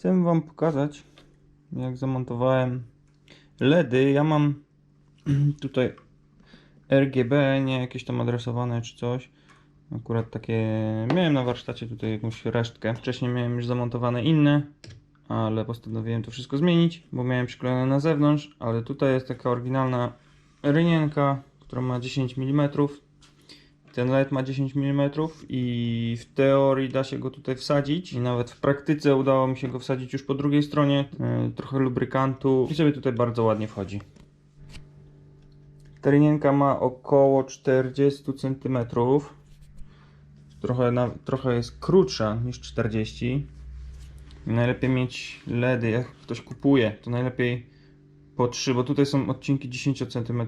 chciałbym Wam pokazać, jak zamontowałem LEDy. Ja mam tutaj RGB, nie jakieś tam adresowane czy coś. Akurat takie miałem na warsztacie tutaj jakąś resztkę. Wcześniej miałem już zamontowane inne, ale postanowiłem to wszystko zmienić, bo miałem przyklejone na zewnątrz, ale tutaj jest taka oryginalna rynienka, która ma 10 mm. Ten LED ma 10 mm i w teorii da się go tutaj wsadzić i nawet w praktyce udało mi się go wsadzić już po drugiej stronie. E, Trochę lubrykantu i sobie tutaj bardzo ładnie wchodzi. Ta rynienka ma około 40 cm. Trochę, na, trochę jest krótsza niż 40. I najlepiej mieć LEDy, jak ktoś kupuje, to najlepiej po 3, bo tutaj są odcinki 10 cm.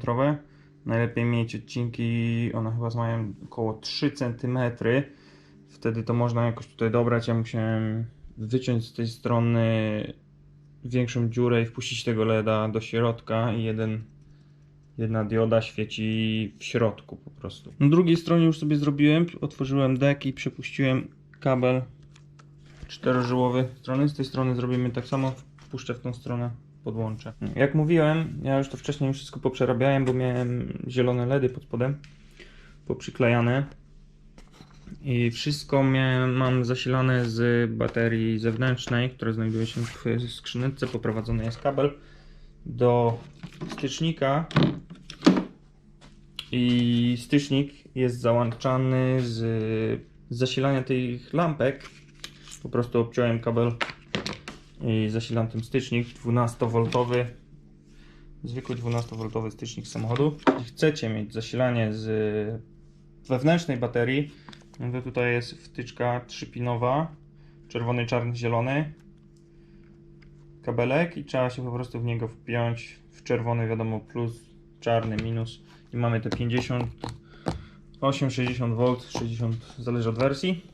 Najlepiej mieć odcinki, one chyba mają około 3 cm. Wtedy to można jakoś tutaj dobrać. Ja musiałem wyciąć z tej strony większą dziurę i wpuścić tego LEDa do środka i jeden, jedna dioda świeci w środku po prostu. Na drugiej stronie już sobie zrobiłem, otworzyłem deck i przepuściłem kabel czterożyłowy strony. Z tej strony zrobimy tak samo, wpuszczę w tą stronę podłączę. Jak mówiłem, ja już to wcześniej wszystko poprzerabiałem, bo miałem zielone LEDy pod spodem poprzyklejane i wszystko miałem, mam zasilane z baterii zewnętrznej, która znajduje się w skrzynce. Poprowadzony jest kabel do stycznika i stycznik jest załączany z zasilania tych lampek. Po prostu obciąłem kabel i zasilam tym stycznik 12V zwykły 12V stycznik samochodu. Jeśli chcecie mieć zasilanie z wewnętrznej baterii to tutaj jest wtyczka trzypinowa czerwony, czarny, zielony kabelek i trzeba się po prostu w niego wpiąć w czerwony wiadomo plus, czarny minus. I mamy te 50 8, 60V, 60 zależy od wersji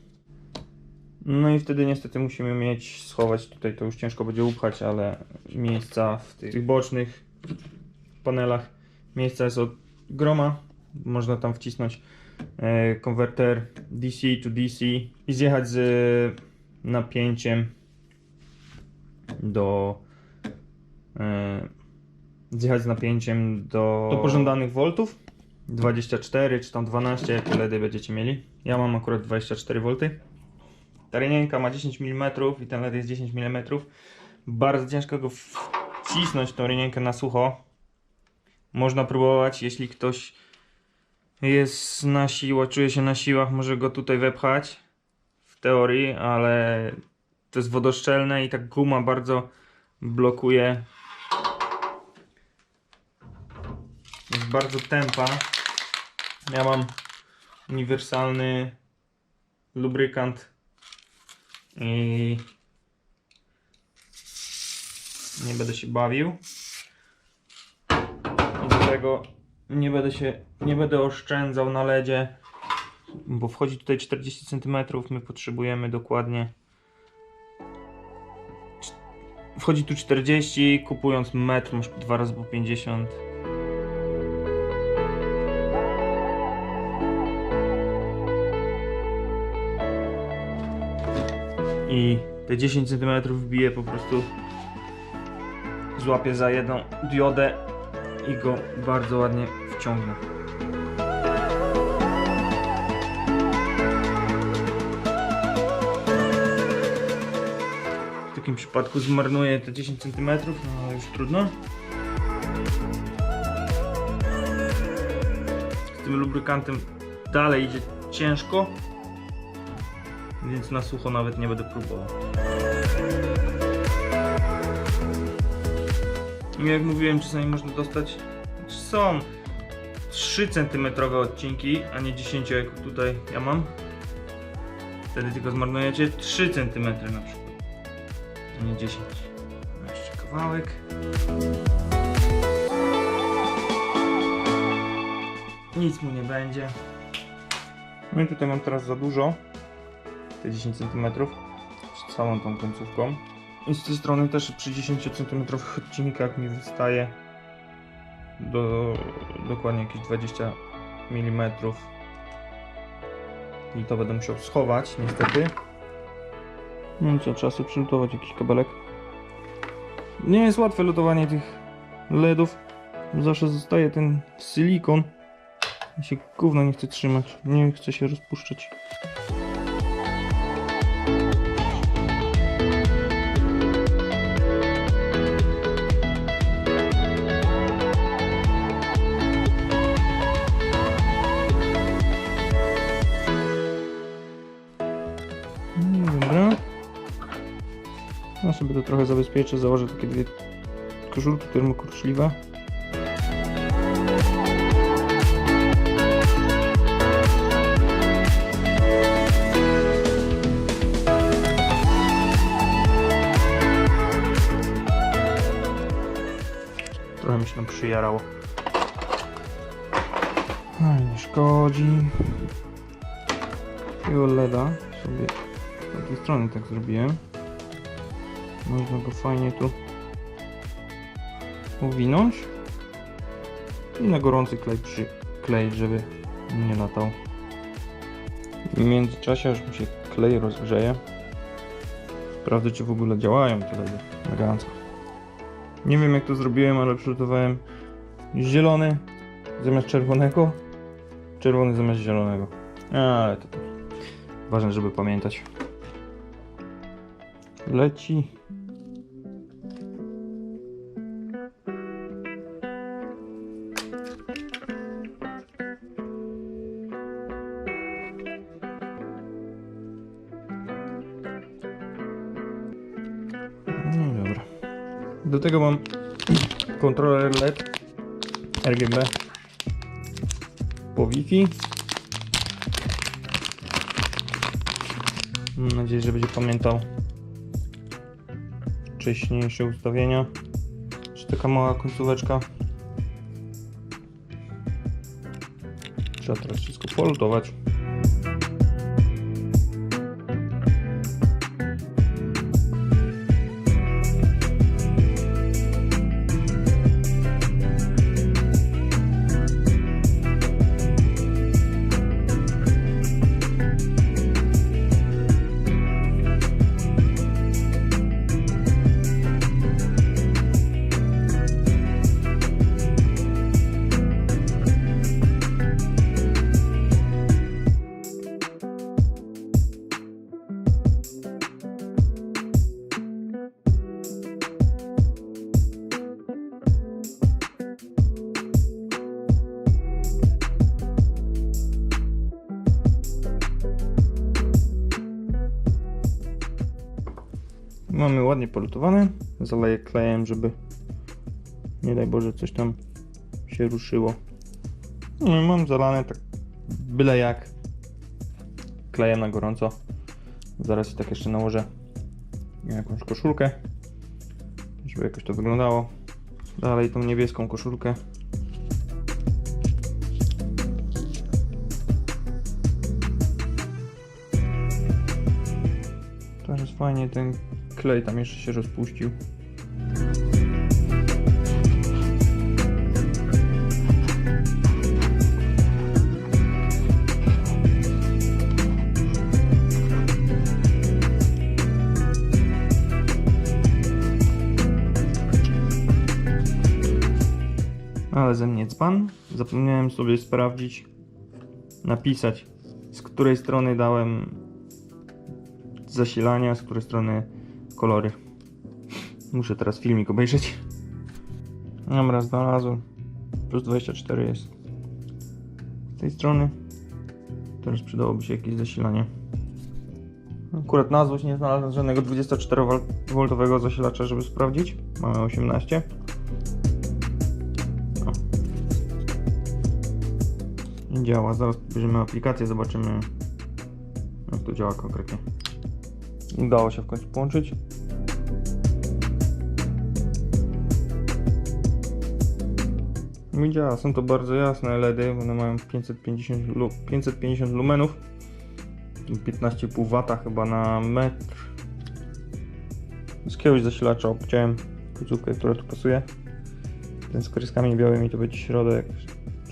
no i wtedy niestety musimy mieć, schować tutaj, to już ciężko będzie upchać, ale miejsca w tych, bocznych panelach, miejsca jest od groma, można tam wcisnąć e, konwerter DC to DC i zjechać z napięciem do e, zjechać z napięciem do, do pożądanych voltów? 24 czy tam 12 jakie LEDy będziecie mieli. Ja mam akurat 24 V ta rynienka ma 10 mm i ten LED jest 10 mm. Bardzo ciężko go wcisnąć tą rynienkę na sucho. Można próbować, jeśli ktoś jest na siłę, czuje się na siłach, może go tutaj wepchać w teorii, ale to jest wodoszczelne i ta guma bardzo blokuje. Jest bardzo tempa. Ja mam uniwersalny lubrykant i nie będę się bawił. I nie będę się, nie będę oszczędzał na ledzie, bo wchodzi tutaj 40 cm, my potrzebujemy dokładnie wchodzi tu 40, kupując metr masz dwa razy po 50. i te 10 cm wbiję po prostu złapię za jedną diodę i go bardzo ładnie wciągnę. W takim przypadku zmarnuję te 10 cm, no już trudno. Z tym lubrykantem dalej idzie ciężko, więc na sucho nawet nie będę próbował. I jak mówiłem, czasami można dostać, są 3 cm odcinki, a nie 10 jak tutaj ja mam. Wtedy tylko zmarnujecie 3 cm na przykład, a nie 10. No Jeszcze kawałek. Nic mu nie będzie. No i tutaj mam teraz za dużo te 10 cm z całą tą końcówką. I z tej strony też przy 10 cm odcinkach mi wystaje do dokładnie jakieś 20 mm. I to będę musiał schować niestety. No i co, trzeba sobie przylutować jakiś kabelek. Nie jest łatwe lutowanie tych LEDów. Zawsze zostaje ten silikon. I się gówno nie chce trzymać. Nie chce się rozpuszczać. Sobie to trochę zabezpieczę, założę takie dwie koszulki termokurczliwe. Trochę mi się tam przyjarało. Ale nie szkodzi. Tego LEDa sobie z tamtej strony tak zrobiłem. Można go fajnie tu uwinąć i na gorący klej przykleić, żeby nie latał. W międzyczasie aż mi się klej rozgrzeje. Sprawdzę czy w ogóle działają te LEDy elegancko. Nie wiem jak to zrobiłem, ale przygotowałem zielony zamiast czerwonego, czerwony zamiast zielonego. Ale to ważne, żeby pamiętać. Leci. No dobra. Do tego mam kontroler LED RGB po Wi-Fi. Mam nadzieję, że będzie pamiętał wcześniejsze ustawienia. Czy taka mała końcóweczka. Trzeba teraz wszystko polutować. Mamy ładnie polutowane. Zaleję klejem, żeby nie daj Boże coś tam się ruszyło. No mam zalane tak byle jak klejem na gorąco. Zaraz i tak jeszcze nałożę jakąś koszulkę, żeby jakoś to wyglądało. Dalej tą niebieską koszulkę. Teraz fajnie ten klej tam jeszcze się rozpuścił. Ale ze mnie dzban. Zapomniałem sobie sprawdzić, napisać z której strony dałem zasilania, z której strony kolory. Muszę teraz filmik obejrzeć. Dobra, znalazłem. Plus 24 jest. Z tej strony. Teraz przydałoby się jakieś zasilanie. Akurat na złość nie znalazłem żadnego 24V zasilacza, żeby sprawdzić. Mamy 18. O. Nie działa. Zaraz bierzemy aplikację, zobaczymy jak to działa konkretnie. Udało się w końcu połączyć. Mi działa, są to bardzo jasne LEDy, one mają 550, lu 550 lumenów. 15,5 W chyba na metr. Z jakiegoś zasilacza obciąłem końcówkę, która tu pasuje. Ten z kreskami białymi to będzie środek,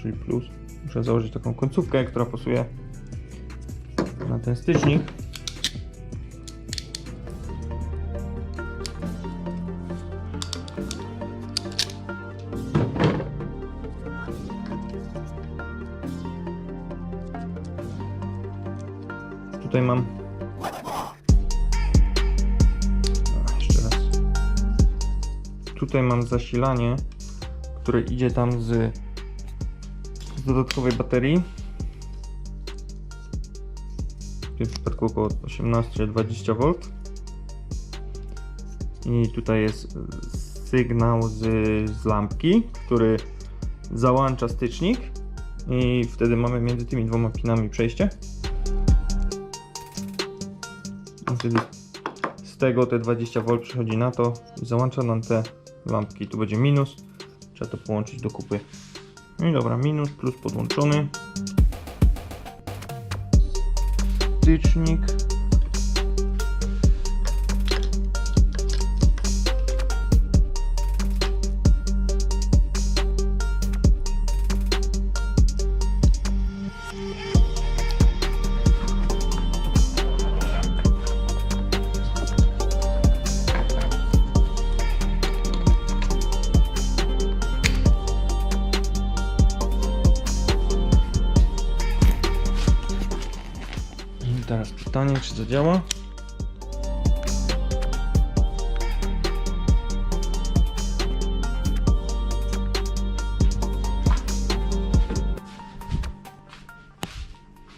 czyli plus. Muszę założyć taką końcówkę, która pasuje na ten stycznik Tutaj mam zasilanie, które idzie tam z, z dodatkowej baterii. W tym przypadku około 18-20 V. I tutaj jest sygnał z, z lampki, który załącza stycznik i wtedy mamy między tymi dwoma pinami przejście. I wtedy z tego te 20 V przychodzi na to i załącza nam te lampki. Tu będzie minus, trzeba to połączyć do kupy. No i dobra, minus plus podłączony. Stycznik. Pytanie, czy zadziała?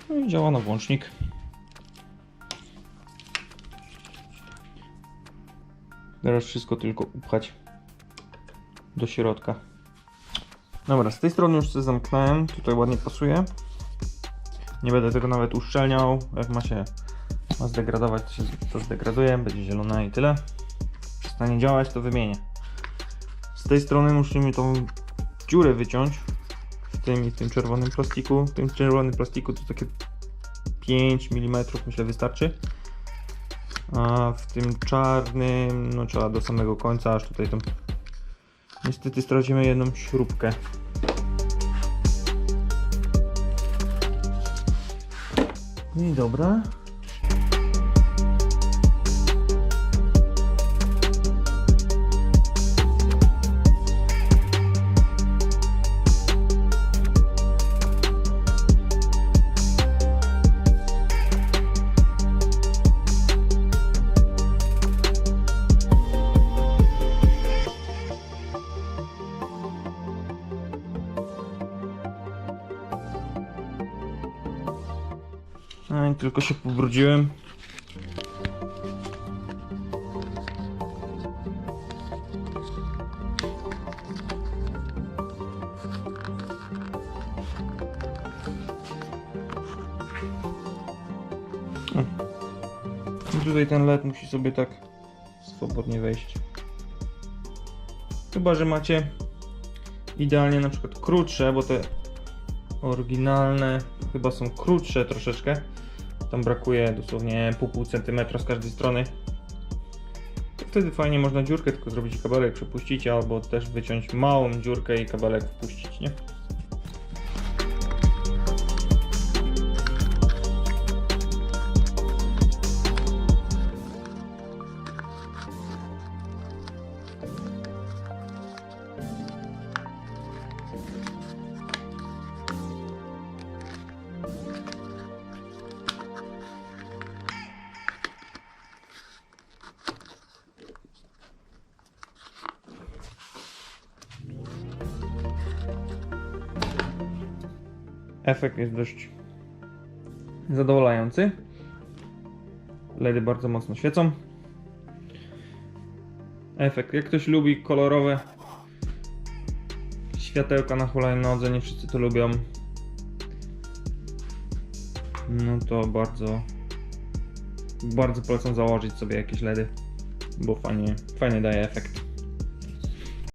No i działa na włącznik. Teraz wszystko tylko upchać do środka. Dobra, z tej strony już się zamknąłem. Tutaj ładnie pasuje. Nie będę tego nawet uszczelniał. Jak ma się ma zdegradować, to się to zdegraduje, będzie zielone i tyle. Przestanie działać, to wymienię. Z tej strony musimy tą dziurę wyciąć w tym i w tym czerwonym plastiku. W tym czerwonym plastiku to takie 5 mm myślę wystarczy. A w tym czarnym, no trzeba do samego końca, aż tutaj tą. Niestety stracimy jedną śrubkę. No i dobra. Tylko się pobrudziłem. I tutaj ten led musi sobie tak swobodnie wejść. Chyba, że macie idealnie na przykład krótsze, bo te oryginalne chyba są krótsze troszeczkę. Tam brakuje dosłownie pół, pół centymetra z każdej strony. Wtedy fajnie można dziurkę tylko zrobić kabelek przepuścić, albo też wyciąć małą dziurkę i kabelek wpuścić, nie? Efekt jest dość zadowalający. LEDy bardzo mocno świecą. Efekt, jak ktoś lubi kolorowe światełka na hulajnodze, nie wszyscy to lubią. No to bardzo bardzo polecam założyć sobie jakieś LEDy, bo fajnie, fajnie daje efekt.